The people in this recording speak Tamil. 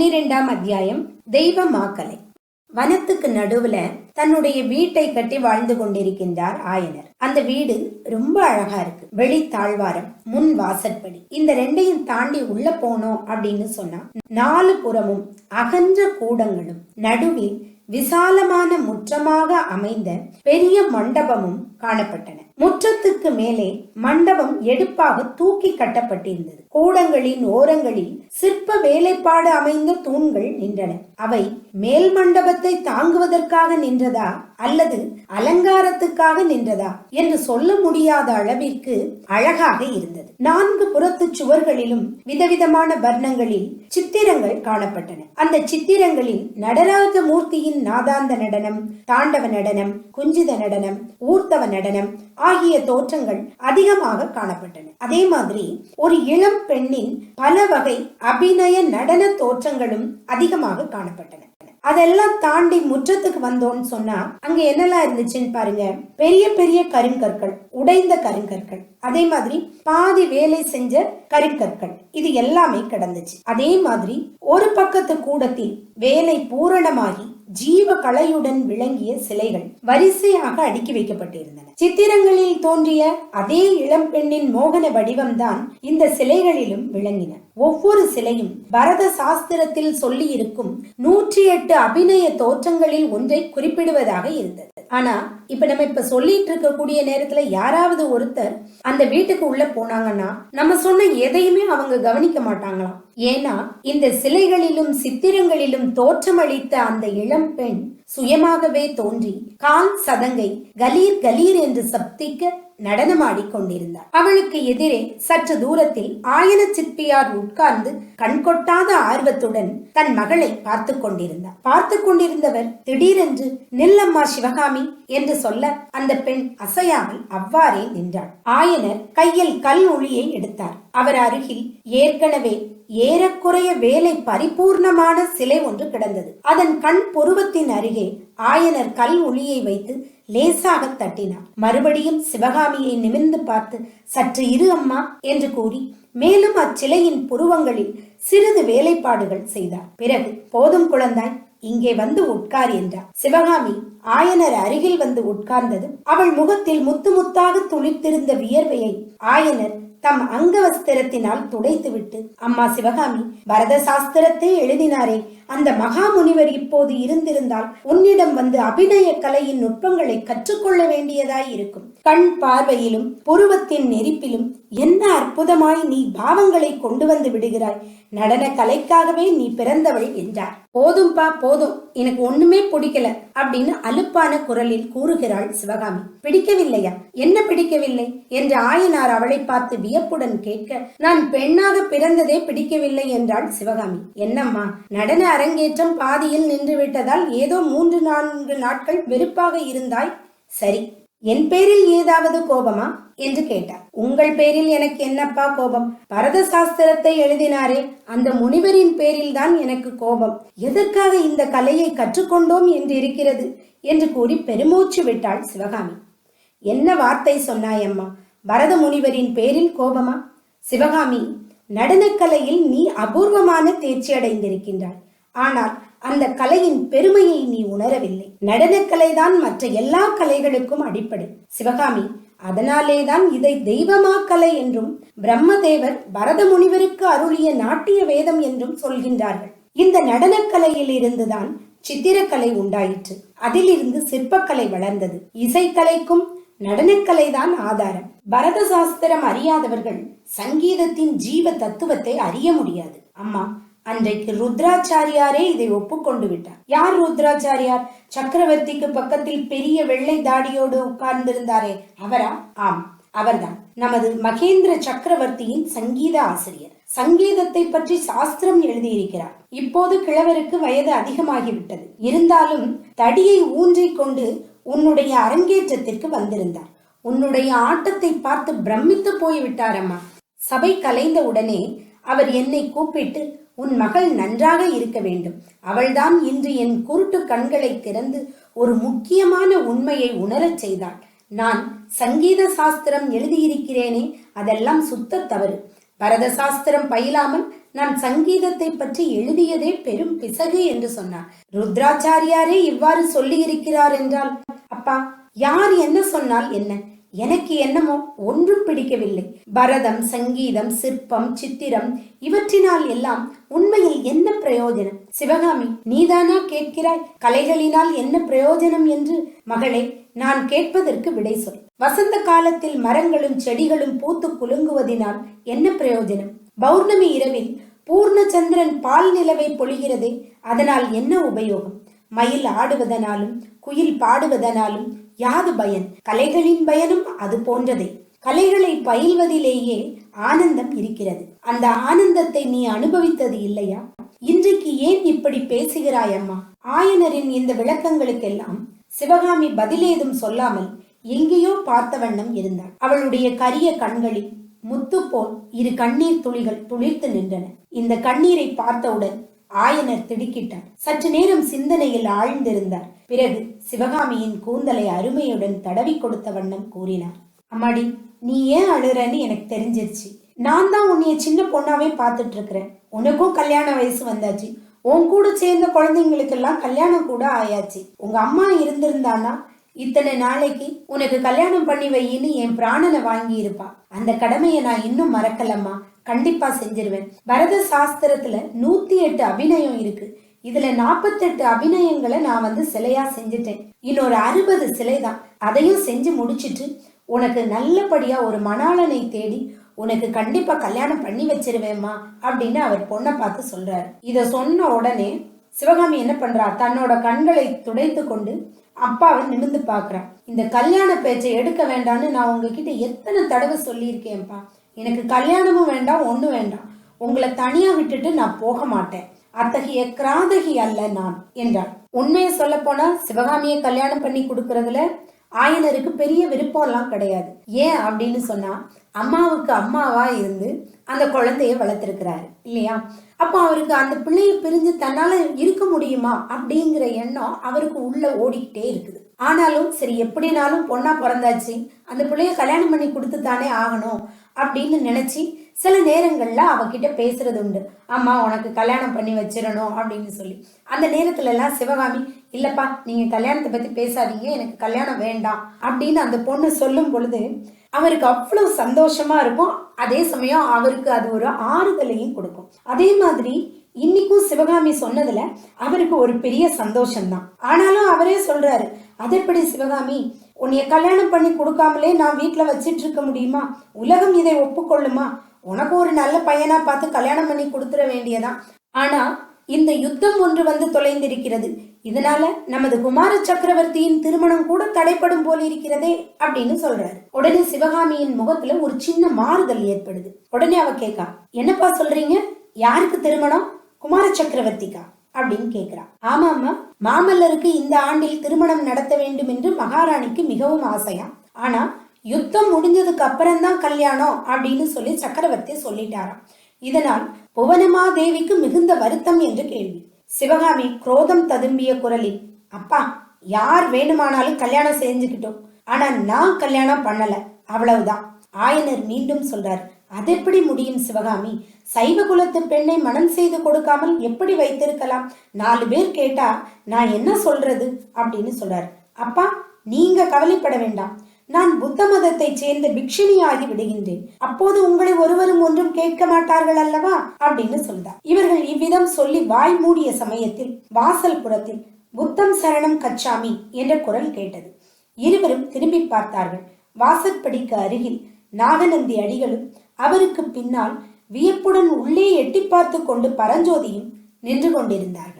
பன்னிரெண்டாம் அத்தியாயம் தெய்வ மாக்கலை வனத்துக்கு நடுவுல தன்னுடைய வீட்டை கட்டி வாழ்ந்து கொண்டிருக்கின்றார் ஆயனர். அந்த வீடு ரொம்ப அழகா இருக்கு. வெளி தாழ்வாரம் முன் வாசற்படி. இந்த ரெண்டையும் தாண்டி உள்ள போனோம் அப்படின்னு சொன்னா நாலு புறமும் அகன்ற கூடங்களும் நடுவில் விசாலமான முற்றமாக அமைந்த பெரிய மண்டபமும் காணப்பட்டன. முற்றத்துக்கு மேலே மண்டபம் எடுப்பாக தூக்கி கட்டப்பட்டிருந்தது. கூடங்களின் ஓரங்களில் சிற்ப வேலைப்பாடு அமைந்த தூண்கள் நின்றன. அவை மேல் மண்டபத்தை தாங்குவதற்காக நின்றதா அல்லது அலங்காரத்துக்காக நின்றதா என்று சொல்ல முடியாத அளவிற்கு அழகாக இருந்தது. நான்கு புறத்து சுவர்களிலும் விதவிதமான வர்ணங்களில் சித்திரங்கள் காணப்பட்டன. அந்த சித்திரங்களில் நடராஜ மூர்த்தியின் நாதாந்த நடனம் தாண்டவ நடனம் குஞ்சித நடனம் ஊர்த்தவ நடனம் ஆகிய தோற்றங்கள் அதிகமாக காணப்பட்டன. அதே மாதிரி ஒரு இளம் பெண்ணின் பல வகை அபிநய நடன தோற்றங்களும் அதிகமாக காணப்பட்டன. அதெல்லாம் தாண்டி முற்றத்துக்கு வந்தோம்னு சொன்னா அங்க என்னெல்லாம் இருந்துச்சுன்னு பாருங்க. பெரிய பெரிய கருங்கற்கள் உடைந்த கருங்கற்கள் அதே மாதிரி பாதி வேலை செஞ்ச கருங்கற்கள் இது எல்லாமே கிடந்துச்சு. அதே மாதிரி ஒரு பக்கத்து கூடத்தில் வேலை பூரணமாகி ஜீவ கலையுடன் விளங்கிய சிலைகள் வரிசையாக அடுக்கி வைக்கப்பட்டிருந்தன. சித்திரங்களில் தோன்றிய அதே இளம் பெண்ணின் மோகன வடிவம்தான் இந்த சிலைகளிலும் விளங்கின. ஒவ்வொரு சிலையும் பரத சாஸ்திரத்தில் சொல்லி இருக்கும் நூற்றி எட்டு அபிநய தோற்றங்களில் ஒன்றை குறிப்பிடுவதாக இருந்தது. ஆனா இப்ப நம்ம இப்ப சொல்லிட்டு இருக்கக்கூடிய நேரத்துல யாராவது ஒருத்தர் அந்த வீட்டுக்கு உள்ள போனாங்கன்னா நம்ம சொன்ன எதையுமே அவங்க கவனிக்க மாட்டாங்களாம். ஏன்னா இந்த சிலைகளிலும் சித்திரங்களிலும் தோற்றமளித்த அந்த இளம் பெண் சுயமாகவே தோன்றி கால் சதங்கை கலீர் கலீர் என்று சப்திக்க நடனமாடி கொண்டிருந்தார் அவளுக்கு எதிரே சற்று தூரத்தில் ஆயன சிற்பியார் உட்கார்ந்து கண்கொட்டாத ஆர்வத்துடன் தன் மகளை பார்த்து கொண்டிருந்தார் பார்த்து கொண்டிருந்தவர் திடீரென்று நில்லம்மா சிவகாமி என்று சொல்ல அந்த பெண் அசையாமல் அவ்வாறே நின்றாள். ஆயனர் கையில் கல் ஒளியை எடுத்தார். அவர் அருகில் ஏற்கனவே ஏறக்குறைய வேலை பரிபூர்ணமான சிலை ஒன்று கிடந்தது. அதன் கண் புருவத்தின் அருகே ஆயனர் கல் ஒளியை வைத்து லேசாக தட்டினார். மறுபடியும் சிவகாமியை நிமிர்ந்து பார்த்து சற்று இரு அம்மா என்று கூறி மேலும் அச்சிலையின் புருவங்களில் சிறிது வேலைப்பாடுகள் செய்தார். பிறகு போதும் குழந்தாய் இங்கே வந்து உட்கார் என்றார். சிவகாமி ஆயனர் அருகில் வந்து உட்கார்ந்ததும் அவள் முகத்தில் முத்து முத்தாக துளித்திருந்த வியர்வையை ஆயனர் தம் அங்கவஸ்திரத்தினால் துடைத்துவிட்டு அம்மா சிவகாமி பரத சாஸ்திரத்தை எழுதினாரே. அந்த மகா முனிவர் இப்போது இருந்திருந்தால் உன்னிடம் வந்து அபிநய கலையின் நுட்பங்களை கற்றுக்கொள்ள வேண்டியதாய் இருக்கும் கண் பார்வையிலும் புருவத்தின் நெருப்பிலும் என்ன அற்புதமாய் நீ பாவங்களை கொண்டு வந்து விடுகிறாய். நடன கலைக்காகவே நீ பிறந்தவள் என்றார். போதும்பா போதும். எனக்கு ஒண்ணுமே பிடிக்கல அப்படின்னு அலுப்பான குரலில் கூறுகிறாள் சிவகாமி. பிடிக்கவில்லையா? என்ன பிடிக்கவில்லை? என்று ஆயனார் அவளை பார்த்து வியப்புடன் கேட்க நான் பெண்ணாக பிறந்ததே பிடிக்கவில்லை என்றாள் சிவகாமி. என்னம்மா நடன அரங்கேற்றம் பாதியில் நின்று விட்டதால் ஏதோ மூன்று நான்கு நாட்கள் வெறுப்பாக இருந்தாய்? சரி என் பேரில் ஏதாவது கோபமா? என்று கேட்டார். உங்கள் பேரில் எனக்கு என்னப்பா கோபம்? பரத சாஸ்திரத்தை எழுதினாரே அந்த முனிவரின் பேரில் தான் எனக்கு கோபம். எதற்காக இந்த கலையை கற்றுக்கொண்டோம் என்று இருக்கிறது? என்று கூறி பெருமூச்சு விட்டாள் சிவகாமி. என்ன வார்த்தை சொன்னாய் அம்மா? பரத முனிவரின் பேரில் கோபமா? சிவகாமி நடனக்கலையில் நீ அபூர்வமான தேர்ச்சி அடைந்திருக்கின்றாய். ஆனால் அந்த கலையின் பெருமையை நீ உணரவில்லை. நடனக்கலைதான் மற்ற எல்லா கலைகளுக்கும் அடிப்படை. சிவகாமி அதனாலேதான் இதை தெய்வமா கலை என்றும் பிரம்மதேவர் பரத முனிவருக்கு அருளிய நாட்டிய வேதம் என்றும் சொல்கின்றார்கள். இந்த நடனக்கலையில் இருந்துதான் சித்திரக்கலை உண்டாயிற்று. அதிலிருந்து சிற்பக்கலை வளர்ந்தது. இசைக்கலைக்கும் நடனக்கலைதான் ஆதாரம். பரத சாஸ்திரம் அறியாதவர்கள் சங்கீதத்தின் ஜீவ தத்துவத்தை அறிய முடியாது. அம்மா அன்றைக்கு ருத்ராச்சாரியாரே இதை ஒப்புக்கொண்டு விட்டார். யார் ருத்ராச்சாரியார்? சக்கரவர்த்திக்கு பக்கத்தில் பெரிய வெள்ளை தாடியோடு உட்கார்ந்திருந்தாரே அவரா? ஆம் அவர்தான். நமது மகேந்திர சக்கரவர்த்தியின் சங்கீத ஆசிரியர். சங்கீதத்தை பற்றி சாஸ்திரம் எழுதியிருக்கிறார். இப்போது கிழவருக்கு வயது அதிகமாகிவிட்டது. இருந்தாலும் தடியை ஊன்றிக் கொண்டு உன்னுடைய அரங்கேற்றத்திற்கு வந்திருந்தார். உன்னுடைய ஆட்டத்தை பார்த்து பிரமித்து போய்விட்டாரம்மா. சபை கலைந்த உடனே அவர் என்னை கூப்பிட்டு உன் மகள் நன்றாக இருக்க வேண்டும். அவள்தான் இன்று என் குருட்டு கண்களை திறந்து ஒரு முக்கியமான உண்மையை உணரச் செய்தாள். நான் சங்கீத சாஸ்திரம் எழுதியிருக்கிறேனே அதெல்லாம் சுத்த தவறு. பரத சாஸ்திரம் பயிலாமல் நான் சங்கீதத்தை பற்றி எழுதியதே பெரும் பிசகு என்று சொன்னார். ருத்ராச்சாரியாரே இவ்வாறு சொல்லி இருக்கிறார் என்றால் அப்பா யார் என்ன சொன்னால் என்ன? எனக்கு என்னமோ ஒன்றும் பிடிக்கவில்லை. பரதம் சங்கீதம் சிற்பம் சித்திரம் இவற்றினால் எல்லாம் உண்மையில் என்ன பிரயோஜனம்? சிவகாமி நீதானா கேட்கிறாய்? கலைகளினால் என்ன பிரயோஜனம் என்று மகளே நான் கேட்பதற்கு விடை சொல். வசந்த காலத்தில் மரங்களும் செடிகளும் பூத்து குலுங்குவதினால் என்ன பிரயோஜனம்? பௌர்ணமி இரவில் பூர்ணச்சந்திரன் பால் நிலவை பொழிகிறதே அதனால் என்ன உபயோகம்? மயில் ஆடுவதனாலும் குயில் பாடுவதனாலும் யாது பயன்? கலைகளின் பயனும் அது போன்றதே. கலைகளை பயில்வதிலேயே ஆனந்தம் இருக்கிறது. அந்த ஆனந்தத்தை நீ அனுபவித்தது இல்லையா? இன்றைக்கு ஏன் இப்படி பேசுகிறாய் அம்மா? ஆயனரின் இந்த விளக்கங்களுக்கெல்லாம் சிவகாமி பதிலேதும் சொல்லாமல் எங்கேயோ பார்த்த வண்ணம் இருந்தாள். அவளுடைய கரிய கண்களில் முத்து போல் இரு கண்ணீர் துளிகள் துளிர்த்து நின்றன. இந்த கண்ணீரை பார்த்தவுடன் ஆயனர் திடுக்கிட்டார். சற்று நேரம் சிந்தனையில் ஆழ்ந்திருந்தார். பிறகு சிவகாமியின் கூந்தலை அருமையுடன் தடவி கொடுத்த வண்ணம் கூறினார் அம்மாடி நீ ஏன் அழுறன்னு எனக்கு தெரிஞ்சிருச்சு. நான் தான் உன்னைய சின்ன பொண்ணாவே பார்த்துட்டு இருக்கிறேன் உனக்கும் கல்யாண வயசு வந்தாச்சு. உன் கூட சேர்ந்த குழந்தைங்களுக்கெல்லாம் கல்யாணம் கூட ஆயாச்சு. உங்க அம்மா இருந்திருந்தானா? இத்தனை நாளைக்கு உனக்கு கல்யாணம் பண்ணி வையின்னு என் பிராணனை வாங்கி இருப்பா அந்த கடமையை நான் இன்னும் மறக்கலம்மா. கண்டிப்பா செஞ்சிருவேன். பரத சாஸ்திரத்துல நூத்தி எட்டு அபிநயம் இருக்கு. இதுல நாற்பத்தெட்டு அபிநயங்களை நான் வந்து சிலையா செஞ்சுட்டேன். இன்னொரு அறுபது சிலை தான் அதையும் செஞ்சு முடிச்சிட்டு உனக்கு நல்லபடியா ஒரு மணாளனை தேடி உனக்கு கண்டிப்பா கல்யாணம் பண்ணி வச்சிருவேம்மா அப்படின்னு அவர் பொண்ணை பார்த்து சொல்றாரு. இத சொன்ன உடனே சிவகாமி என்ன பண்றா? தன்னோட கண்களை துடைத்து கொண்டு அப்பாவை நிமிந்து பார்க்குறான். இந்த கல்யாண பேச்சை எடுக்க வேண்டாம்னு நான் உங்ககிட்ட எத்தனை தடவை சொல்லியிருக்கேன்ப்பா. எனக்கு கல்யாணமும் வேண்டாம் ஒன்றும் வேண்டாம். உங்களை தனியாக விட்டுட்டு நான் போக மாட்டேன். அத்தகைய கிராதகி அல்ல நான் என்றாள் உண்மையை சொல்ல போனா சிவகாமியை கல்யாணம் பண்ணி கொடுக்கறதுல ஆயனருக்கு பெரிய விருப்பம்லாம் கிடையாது. ஏன் அப்படின்னு சொன்னா அம்மாவுக்கு அம்மாவா இருந்து அந்த குழந்தைய வளர்த்திருக்கிறாரு. இல்லையா? அப்போ அவருக்கு அந்த பிள்ளையை பிரிஞ்சு தன்னால இருக்க முடியுமா அப்படிங்கிற எண்ணம் அவருக்கு உள்ள ஓடிக்கிட்டே இருக்குது. ஆனாலும் சரி எப்படினாலும் பொண்ணா பிறந்தாச்சு அந்த பிள்ளைய கல்யாணம் பண்ணி கொடுத்து தானே ஆகணும் அப்படின்னு நினைச்சு சில நேரங்கள்ல அவகிட்ட பேசுறது உண்டு. அம்மா உனக்கு கல்யாணம் பண்ணி வச்சிடணும் அப்படின்னு சொல்லி. அந்த நேரத்துல எல்லாம் சிவகாமி இல்லப்பா நீங்க கல்யாணத்தை பத்தி பேசாதீங்க எனக்கு கல்யாணம் வேண்டாம் அப்படின்னு அந்த பொண்ணு சொல்லும் பொழுது அவருக்கு அவ்வளவு சந்தோஷமா இருக்கும். அதே சமயம் அவருக்கு அது ஒரு ஆறுதலையும் கொடுக்கும். அதே மாதிரி இன்னைக்கும் சிவகாமி சொன்னதுல அவருக்கு ஒரு பெரிய சந்தோஷம்தான். ஆனாலும் அவரே சொல்றாரு அது எப்படி சிவகாமி? உன்னைய கல்யாணம் பண்ணி கொடுக்காமலே நான் வீட்டில் வச்சிட்டு இருக்க முடியுமா? உலகம் இதை ஒப்புக்கொள்ளுமா? உனக்கு ஒரு நல்ல பையனா பார்த்து கல்யாணம் பண்ணி கொடுத்துட வேண்டியதான். ஆனா இந்த யுத்தம் ஒன்று வந்து தொலைந்திருக்கிறது. இதனால நமது குமார சக்கரவர்த்தியின் திருமணம் கூட தடைப்படும் போல் இருக்கிறதே அப்படின்னு சொல்றாரு. உடனே சிவகாமியின் முகத்துல ஒரு சின்ன மாறுதல் ஏற்படுது. உடனே அவ கேக்கா என்னப்பா சொல்றீங்க? யாருக்கு திருமணம்? குமார சக்கரவர்த்திக்கா? அப்படின்னு கேக்குறா. ஆமாம்மா மாமல்லருக்கு இந்த ஆண்டில் திருமணம் நடத்த வேண்டும் என்று மகாராணிக்கு மிகவும் ஆசையா? ஆனா யுத்தம் முடிஞ்சதுக்கு அப்புறம்தான் கல்யாணம் அப்படின்னு சொல்லி சக்கரவர்த்தி சொல்லிட்டாராம். இதனால் புவனமாதேவிக்கு மிகுந்த வருத்தம் என்று கேள்வி. சிவகாமி குரோதம் ததும்பிய குரலில் அப்பா யார் வேணுமானாலும் கல்யாணம் செஞ்சுக்கிட்டோம். ஆனா நான் கல்யாணம் பண்ணல. அவ்வளவுதான். ஆயனர் மீண்டும் சொல்றார் அது எப்படி முடியும் சிவகாமி? சைவ குலத்து பெண்ணை மனம் செய்து கொடுக்காமல் எப்படி வைத்திருக்கலாம்? நாலு பேர் கேட்டா நான் என்ன சொல்றது? அப்படின்னு சொல்றார். அப்பா நீங்க கவலைப்பட வேண்டாம். நான் புத்த மதத்தைச் சேர்ந்த பிக்ஷினியாகி விடுகின்றேன். அப்போது உங்களை ஒருவரும் ஒன்றும் கேட்க மாட்டார்கள் அல்லவா? அப்படின்னு சொல்றார். இவர்கள் இவ்விதம் சொல்லி வாய் மூடிய சமயத்தில் வாசல் புறத்தில் புத்தம் சரணம் கச்சாமி என்ற குரல் கேட்டது. இருவரும் திரும்பி பார்த்தார்கள். வாசற்படிக்கு அருகில் நாகநந்தி அடிகளும் அவருக்கு பின்னால் வியப்புடன் உள்ளே எட்டி பார்த்து கொண்டு பரஞ்சோதியும் நின்று கொண்டிருந்தார்கள்.